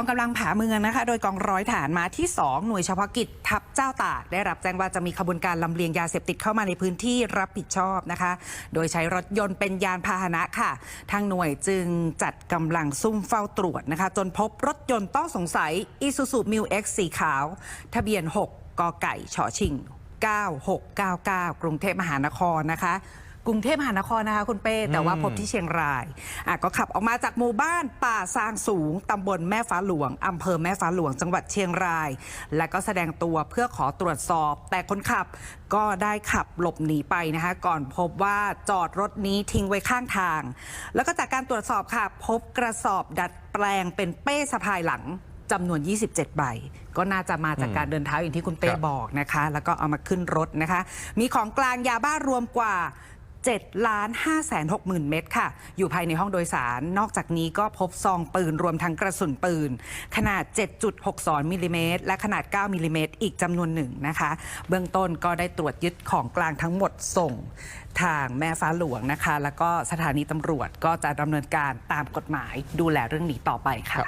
กองกำลังผาเมืองนะคะ โดยกองร้อยฐานมาที่ 2 หน่วยเฉพาะกิจทัพเจ้าตากได้รับแจ้งว่าจะมีขบวนการลำเลียงยาเสพติดเข้ามาในพื้นที่รับผิดชอบนะคะ โดยใช้รถยนต์เป็นยานพาหนะค่ะ ทางหน่วยจึงจัดกำลังซุ่มเฝ้าตรวจนะคะ จนพบรถยนต์ต้องสงสัย Isuzu m u X สีขาว ทะเบียน 6กไก่ฉอชิง 9699 กรุงเทพมหานครนะคะ กรุงเทพมหานครนะคะคุณเป้ แต่ว่าพบที่เชียงรายอะก็ขับออกมาจากหมู่บ้านป่าซางสูงตำบลแม่ฟ้าหลวงอำเภอแม่ฟ้าหลวงจังหวัดเชียงราย และก็แสดงตัวเพื่อขอตรวจสอบ แต่คนขับก็ได้ขับหลบหนีไปนะคะ ก่อนพบว่าจอดรถนี้ทิ้งไว้ข้างทาง แล้วก็จากการตรวจสอบค่ะ พบกระสอบดัดแปลงเป็นเป้สะพายหลังจำนวน 27 ใบ ก็น่าจะมาจากการเดินเท้าอย่างที่คุณเป้ครับบอกนะคะ แล้วก็เอามาขึ้นรถนะคะ มีของกลางยาบ้ารวมกว่า 7ล้าน5แสน6หมื่นเม็ดค่ะ อยู่ภายในห้องโดยสาร นอกจากนี้ก็พบซองปืนรวมทั้งกระสุนปืน ขนาด 7.62มิลลิเมตรและขนาด 9มิลลิเมตรอีกจำนวนหนึ่งนะคะ เบื้องต้นก็ได้ตรวจยึดของกลางทั้งหมดส่งทางแม่ฟ้าหลวงนะคะ แล้วก็สถานีตำรวจก็จะดำเนินการตามกฎหมายดูแลเรื่องนี้ต่อไปค่ะ